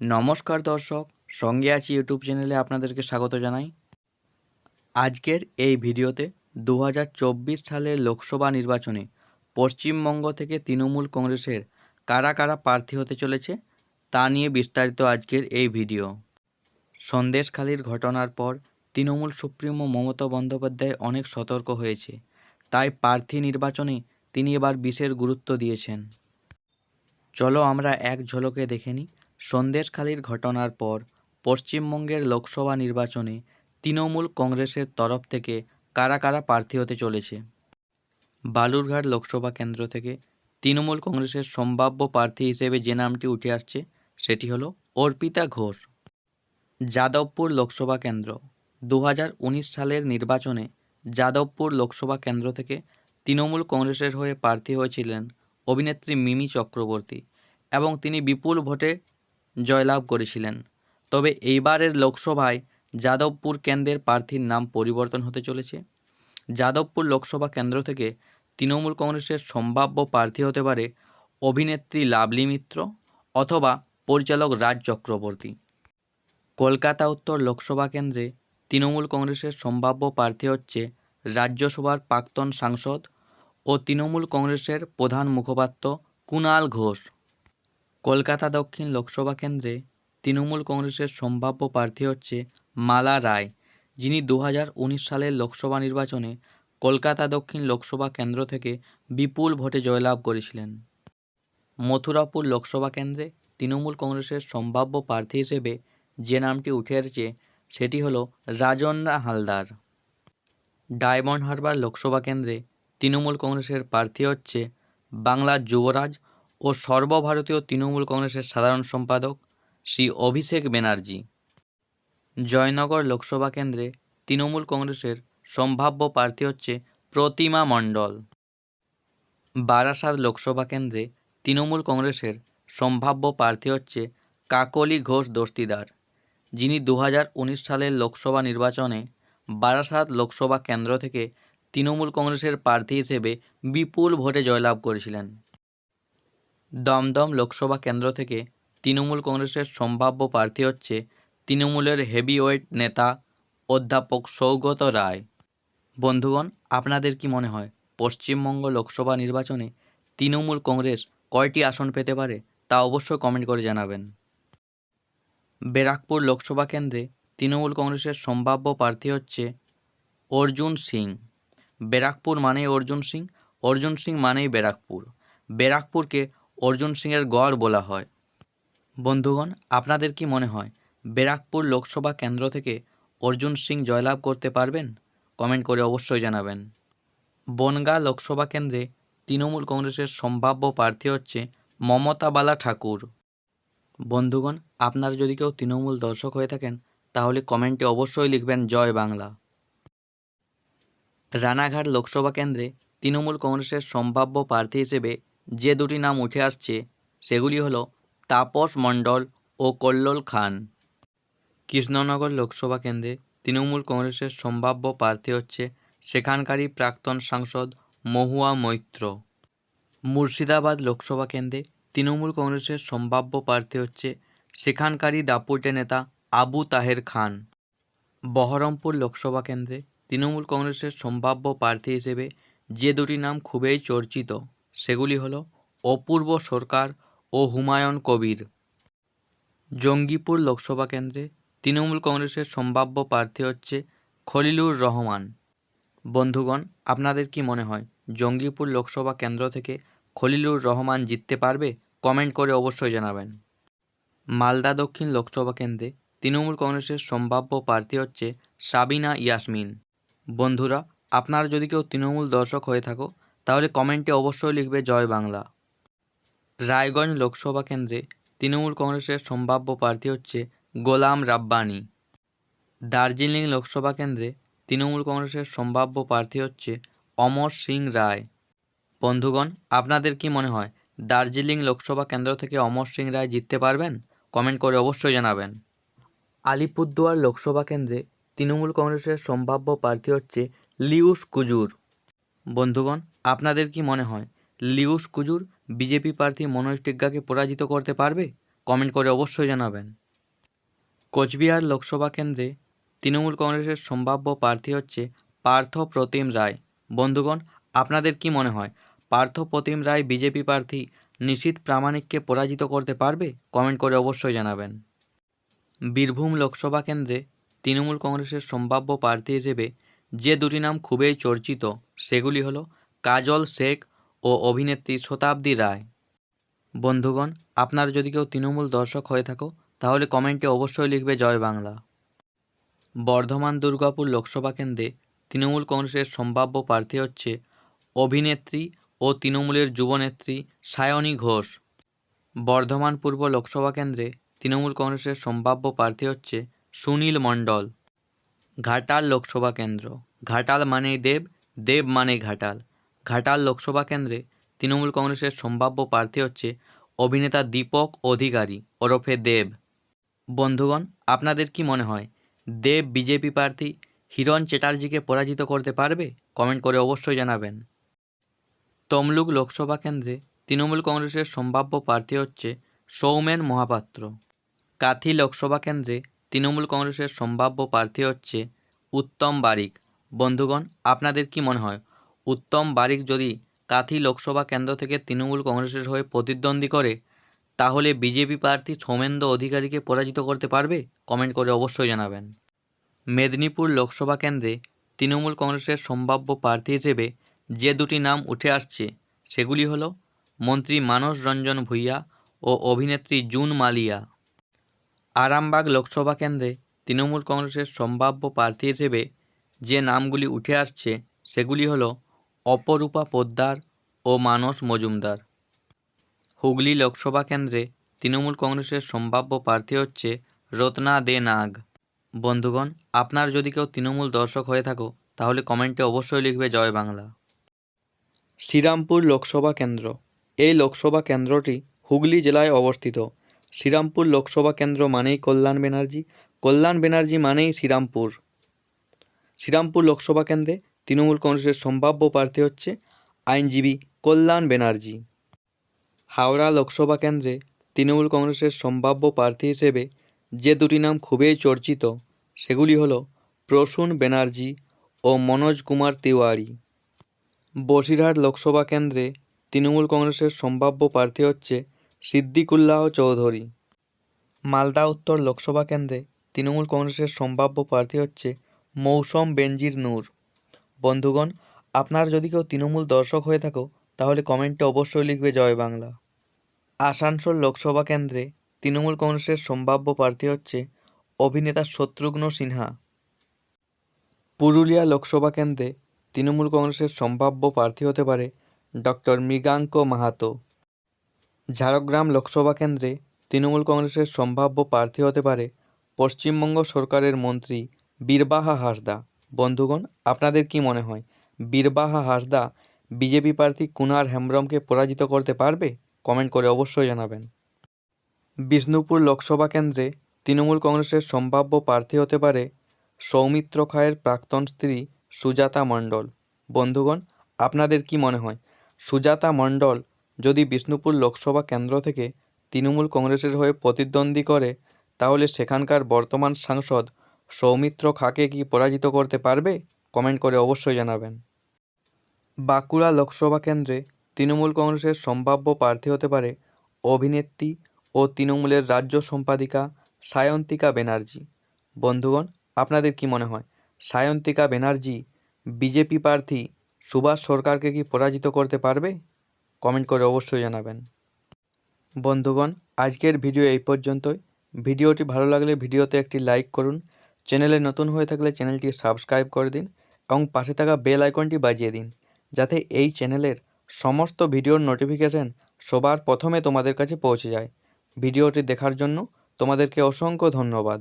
নমস্কার দর্শক, সঙ্গে আছি ইউটিউব চ্যানেলে আপনাদেরকে স্বাগত জানাই। আজকের এই ভিডিওতে দু হাজার চব্বিশ সালের লোকসভা নির্বাচনে পশ্চিমবঙ্গ থেকে তৃণমূল কংগ্রেসের কারা কারা প্রার্থী হতে চলেছে, তা নিয়ে বিস্তারিত আজকের এই ভিডিও। সন্দেশখালির ঘটনার পর তৃণমূল সুপ্রিমো মমতা বন্দ্যোপাধ্যায় অনেক সতর্ক হয়েছে, তাই প্রার্থী নির্বাচনে তিনি এবার বিশেষ গুরুত্ব দিয়েছেন। চলো আমরা এক ঝলকে দেখে নিই সন্দেশখালির ঘটনার পর পশ্চিমবঙ্গের লোকসভা নির্বাচনে তৃণমূল কংগ্রেসের তরফ থেকে কারা কারা প্রার্থী হতে চলেছে? বালুরঘাট লোকসভা কেন্দ্র থেকে তৃণমূল কংগ্রেসের সম্ভাব্য প্রার্থী হিসেবে যে নামটি উঠে আসছে, সেটি হলো অর্পিতা ঘোষ। যাদবপুর লোকসভা কেন্দ্র। দু হাজার উনিশ সালের নির্বাচনে যাদবপুর লোকসভা কেন্দ্র থেকে তৃণমূল কংগ্রেসের হয়ে প্রার্থী হয়েছিলেন অভিনেত্রী মিমি চক্রবর্তী এবং তিনি বিপুল ভোটে জয়লাভ করেছিলেন। তবে এইবারের লোকসভায় যাদবপুর কেন্দ্রের প্রার্থীর নাম পরিবর্তন হতে চলেছে। যাদবপুর লোকসভা কেন্দ্র থেকে তৃণমূল কংগ্রেসের সম্ভাব্য প্রার্থী হতে পারে অভিনেত্রী লাভলি মিত্র অথবা পরিচালক রাজ চক্রবর্তী। কলকাতা উত্তর লোকসভা কেন্দ্রে তৃণমূল কংগ্রেসের সম্ভাব্য প্রার্থী হচ্ছে রাজ্যসভার প্রাক্তন সাংসদ ও তৃণমূল কংগ্রেসের প্রধান মুখপাত্র কুণাল ঘোষ। কলকাতা দক্ষিণ লোকসভা কেন্দ্রে তৃণমূল কংগ্রেসের সম্ভাব্য প্রার্থী হচ্ছে মালা রায়, যিনি দু হাজার উনিশ সালের লোকসভা নির্বাচনে কলকাতা দক্ষিণ লোকসভা কেন্দ্র থেকে বিপুল ভোটে জয়লাভ করেছিলেন। মথুরাপুর লোকসভা কেন্দ্রে তৃণমূল কংগ্রেসের সম্ভাব্য প্রার্থী হিসেবে যে নামটি উঠে এসেছে, সেটি হলো রাজন্না হালদার। ডায়মন্ড হারবার লোকসভা কেন্দ্রে তৃণমূল কংগ্রেসের প্রার্থী হচ্ছে বাংলার যুবরাজ ও সর্বভারতীয় তৃণমূল কংগ্রেসের সাধারণ সম্পাদক শ্রী অভিষেক ব্যানার্জি। জয়নগর লোকসভা কেন্দ্রে তৃণমূল কংগ্রেসের সম্ভাব্য প্রার্থী হচ্ছে প্রতিমা মণ্ডল। বারাসাত লোকসভা কেন্দ্রে তৃণমূল কংগ্রেসের সম্ভাব্য প্রার্থী হচ্ছে কাকলি ঘোষ দস্তিদার, যিনি দু হাজার উনিশ সালের লোকসভা নির্বাচনে বারাসাত লোকসভা কেন্দ্র থেকে তৃণমূল কংগ্রেসের প্রার্থী হিসেবে বিপুল ভোটে জয়লাভ করেছিলেন। দমদম লোকসভা কেন্দ্র থেকে তৃণমূল কংগ্রেসের সম্ভাব্য প্রার্থী হচ্ছে তৃণমূলের হেভিওয়েট নেতা অধ্যাপক সৌগত রায়। বন্ধুগণ, আপনাদের কি মনে হয় পশ্চিমবঙ্গ লোকসভা নির্বাচনে তৃণমূল কংগ্রেস কয়টি আসন পেতে পারে তা অবশ্যই কমেন্ট করে জানাবেন। ব্যারাকপুর লোকসভা কেন্দ্রে তৃণমূল কংগ্রেসের সম্ভাব্য প্রার্থী হচ্ছে অর্জুন সিং। ব্যারাকপুর মানেই অর্জুন সিং অর্জুন সিং মানেই ব্যারাকপুর। ব্যারাকপুরকে অর্জুন সিংয়ের গড় বলা হয়। বন্ধুগণ, আপনাদের কি মনে হয় ব্যারাকপুর লোকসভা কেন্দ্র থেকে অর্জুন সিং জয়লাভ করতে পারবেন? কমেন্ট করে অবশ্যই জানাবেন। বনগাঁ লোকসভা কেন্দ্রে তৃণমূল কংগ্রেসের সম্ভাব্য প্রার্থী হচ্ছে মমতা বালা ঠাকুর। বন্ধুগণ, আপনারা যদি কেউ তৃণমূল দর্শক হয়ে থাকেন, তাহলে কমেন্টে অবশ্যই লিখবেন জয় বাংলা। রানাঘাট লোকসভা কেন্দ্রে তৃণমূল কংগ্রেসের সম্ভাব্য প্রার্থী হিসেবে যে দুটি নাম উঠে আসছে, সেগুলি হলো তাপস মণ্ডল ও কল্লোল খান। কৃষ্ণনগর লোকসভা কেন্দ্রে তৃণমূল কংগ্রেসের সম্ভাব্য প্রার্থী হচ্ছে সেখানকারই প্রাক্তন সাংসদ মহুয়া মৈত্র। মুর্শিদাবাদ লোকসভা কেন্দ্রে তৃণমূল কংগ্রেসের সম্ভাব্য প্রার্থী হচ্ছে সেখানকারই দাপুটে নেতা আবু তাহের খান। বহরমপুর লোকসভা কেন্দ্রে তৃণমূল কংগ্রেসের সম্ভাব্য প্রার্থী হিসেবে যে দুটি নাম খুবই চর্চিত। সেগুলি হলো অপূর্ব সরকার ও হুমায়ুন কবির। জঙ্গিপুর লোকসভা কেন্দ্রে তৃণমূল কংগ্রেসের সম্ভাব্য প্রার্থী হচ্ছে খলিলুর রহমান। বন্ধুগণ, আপনাদের কি মনে হয় জঙ্গিপুর লোকসভা কেন্দ্র থেকে খলিলুর রহমান জিততে পারবে? কমেন্ট করে অবশ্যই জানাবেন। মালদা দক্ষিণ লোকসভা কেন্দ্রে তৃণমূল কংগ্রেসের সম্ভাব্য প্রার্থী হচ্ছে সাবিনা ইয়াসমিন। বন্ধুরা, আপনারা যদি কেউ তৃণমূল দর্শক হয়ে থাকো তাহলে কমেন্টে অবশ্যই লিখবে জয় বাংলা। রায়গঞ্জ লোকসভা কেন্দ্রে তৃণমূল কংগ্রেসের সম্ভাব্য প্রার্থী হচ্ছে গোলাম রাব্বানি। দার্জিলিং লোকসভা কেন্দ্রে তৃণমূল কংগ্রেসের সম্ভাব্য প্রার্থী হচ্ছে অমর সিং রায়। বন্ধুগণ, আপনাদের কি মনে হয়, দার্জিলিং লোকসভা কেন্দ্র থেকে অমর সিং রায় জিততে পারবেন? কমেন্ট করে অবশ্যই জানাবেন। আলিপুরদুয়ার লোকসভা কেন্দ্রে তৃণমূল কংগ্রেসের সম্ভাব্য প্রার্থী হচ্ছে লিউস কুজুর। বন্ধুগণ, আপনাদের কি মনে হয় লিউস কুজুর বিজেপি প্রার্থী মনোজ টিগ্গাকে পরাজিত করতে পারবে? কমেন্ট করে অবশ্যই জানাবেন। কোচবিহার লোকসভা কেন্দ্রে তৃণমূল কংগ্রেসের সম্ভাব্য প্রার্থী হচ্ছে পার্থ প্রতিম রায়। বন্ধুগণ, আপনাদের কি মনে হয় পার্থ প্রতিম রায় বিজেপি প্রার্থী নিশীথ প্রামাণিককে পরাজিত করতে পারবে? কমেন্ট করে অবশ্যই জানাবেন। বীরভূম লোকসভা কেন্দ্রে তৃণমূল কংগ্রেসের সম্ভাব্য প্রার্থী হিসেবে যে দুটি নাম খুবই চর্চিত, সেগুলি হলো কাজল শেখ ও অভিনেত্রী শতাব্দী রায়। বন্ধুগণ, আপনার যদি কেউ তৃণমূল দর্শক হয়ে থাকো, তাহলে কমেন্টে অবশ্যই লিখবে জয় বাংলা। বর্ধমান দুর্গাপুর লোকসভা কেন্দ্রে তৃণমূল কংগ্রেসের সম্ভাব্য প্রার্থী হচ্ছে অভিনেত্রী ও তৃণমূলের যুবনেত্রী সায়নী ঘোষ। বর্ধমান পূর্ব লোকসভা কেন্দ্রে তৃণমূল কংগ্রেসের সম্ভাব্য প্রার্থী হচ্ছে সুনীল মণ্ডল। ঘাটাল লোকসভা কেন্দ্র। ঘাটাল মানেই দেব দেব মানে ঘাটাল। ঘাটাল লোকসভা কেন্দ্রে তৃণমূল কংগ্রেসের সম্ভাব্য প্রার্থী হচ্ছে অভিনেতা দীপক অধিকারী, ওরফে দেব। বন্ধুগণ, আপনাদের কি মনে হয়, দেব বিজেপি প্রার্থী হিরণ চ্যাটার্জিকে পরাজিত করতে পারবে? কমেন্ট করে অবশ্যই জানাবেন। তমলুক লোকসভা কেন্দ্রে তৃণমূল কংগ্রেসের সম্ভাব্য প্রার্থী হচ্ছে সৌমেন মহাপাত্র। কাথি লোকসভা কেন্দ্রে তৃণমূল কংগ্রেসের সম্ভাব্য প্রার্থী হচ্ছে উত্তম বারিক। বন্ধুগণ, আপনাদের কি মনে হয়? উত্তম বারিক যদি কাথি লোকসভা কেন্দ্র থেকে তৃণমূল কংগ্রেসের হয়ে প্রতিদ্বন্দ্বী করে, তাহলে বিজেপি প্রার্থী সৌমেন্দ্র অধিকারীকে পরাজিত করতে পারবে? কমেন্ট করে অবশ্যই জানাবেন। মেদিনীপুর লোকসভা কেন্দ্রে তৃণমূল কংগ্রেসের সম্ভাব্য প্রার্থী হিসেবে যে দুটি নাম উঠে আসছে, সেগুলি হলো মন্ত্রী মানস রঞ্জন ভূঁইয়া ও অভিনেত্রী জুন মালিয়া। আরামবাগ লোকসভা কেন্দ্রে তৃণমূল কংগ্রেসের সম্ভাব্য প্রার্থী হিসেবে যে নামগুলি উঠে আসছে, সেগুলি হল অপরূপা পোদ্দার ও মানস মজুমদার। হুগলি লোকসভা কেন্দ্রে তৃণমূল কংগ্রেসের সম্ভাব্য প্রার্থী হচ্ছে রত্না দে নাগ। বন্ধুগণ, আপনার যদি কেউ তৃণমূল দর্শক হয়ে থাকো, তাহলে কমেন্টে অবশ্যই লিখবে জয় বাংলা। শ্রীরামপুর লোকসভা কেন্দ্র। এই লোকসভা কেন্দ্রটি হুগলি জেলায় অবস্থিত। শ্রীরামপুর লোকসভা কেন্দ্র মানেই কল্যাণ ব্যানার্জি কল্যাণ ব্যানার্জি মানেই শ্রীরামপুর। শ্রীরামপুর লোকসভা কেন্দ্রে তৃণমূল কংগ্রেসের সম্ভাব্য প্রার্থী হচ্ছে আইনজীবী কল্যাণ ব্যানার্জি। হাওড়া লোকসভা কেন্দ্রে তৃণমূল কংগ্রেসের সম্ভাব্য প্রার্থী হিসেবে যে দুটি নাম খুবই চর্চিত, সেগুলি হল প্রসূন ব্যানার্জি ও মনোজ কুমার তিওয়ারি। বসিরহাট লোকসভা কেন্দ্রে তৃণমূল কংগ্রেসের সম্ভাব্য প্রার্থী হচ্ছে সিদ্দিকুল্লাহ চৌধুরী। মালদা উত্তর লোকসভা কেন্দ্রে তৃণমূল কংগ্রেসের সম্ভাব্য প্রার্থী হচ্ছে মৌসম বেনজির নূর। বন্ধুগণ, আপনার যদি কেউ তৃণমূল দর্শক হয়ে থাকো, তাহলে কমেন্টে অবশ্যই লিখবে জয় বাংলা। আসানসোল লোকসভা কেন্দ্রে তৃণমূল কংগ্রেসের সম্ভাব্য প্রার্থী হচ্ছে অভিনেতা শত্রুঘ্ন সিনহা। পুরুলিয়া লোকসভা কেন্দ্রে তৃণমূল কংগ্রেসের সম্ভাব্য প্রার্থী হতে পারে ডক্টর মৃগাঙ্ক মাহাতো। ঝাড়গ্রাম লোকসভা কেন্দ্রে তৃণমূল কংগ্রেসের সম্ভাব্য প্রার্থী হতে পারে পশ্চিমবঙ্গ সরকারের মন্ত্রী বীরবাহা হাসদা। বন্ধুগণ, আপনাদের কি মনে হয়, বীরবাহা হাসদা বিজেপি প্রার্থী কুনার হেমব্রমকে পরাজিত করতে পারবে? কমেন্ট করে অবশ্যই জানাবেন। বিষ্ণুপুর লোকসভা কেন্দ্রে তৃণমূল কংগ্রেসের সম্ভাব্য প্রার্থী হতে পারে সৌমিত্র খায়ের প্রাক্তন স্ত্রী সুজাতা মণ্ডল। বন্ধুগণ, আপনাদের কি মনে হয়, সুজাতা মণ্ডল যদি বিষ্ণুপুর লোকসভা কেন্দ্র থেকে তৃণমূল কংগ্রেসের হয়ে প্রতিদ্বন্দ্বী করে, তাহলে সেখানকার বর্তমান সাংসদ সৌমিত্র খাকে কি পরাজিত করতে পারবে? কমেন্ট করে অবশ্যই জানাবেন। বাঁকুড়া লোকসভা কেন্দ্রে তৃণমূল কংগ্রেসের সম্ভাব্য প্রার্থী হতে পারে অভিনেত্রী ও তৃণমূলের রাজ্য সম্পাদিকা সায়ন্তিকা ব্যানার্জি বন্ধুগণ, আপনাদের কি মনে হয়, সায়ন্তিকা ব্যানার্জি বিজেপি প্রার্থী সুভাষ সরকারকে কি পরাজিত করতে পারবে? কমেন্ট করে অবশ্যই জানাবেন। বন্ধুগণ, আজকের ভিডিও এই পর্যন্তই। ভিডিওটি ভালো লাগলে ভিডিওতে একটি লাইক করুন। চ্যানেলে নতুন হয়ে থাকলে চ্যানেলটি সাবস্ক্রাইব করে দিন এবং পাশে থাকা বেল আইকনটি বাজিয়ে দিন যাতে এই চ্যানেলের সমস্ত ভিডিওর নোটিফিকেশন সবার প্রথমে তোমাদের কাছে পৌঁছে যায়। ভিডিওটি দেখার জন্য তোমাদেরকে অসংখ্য ধন্যবাদ।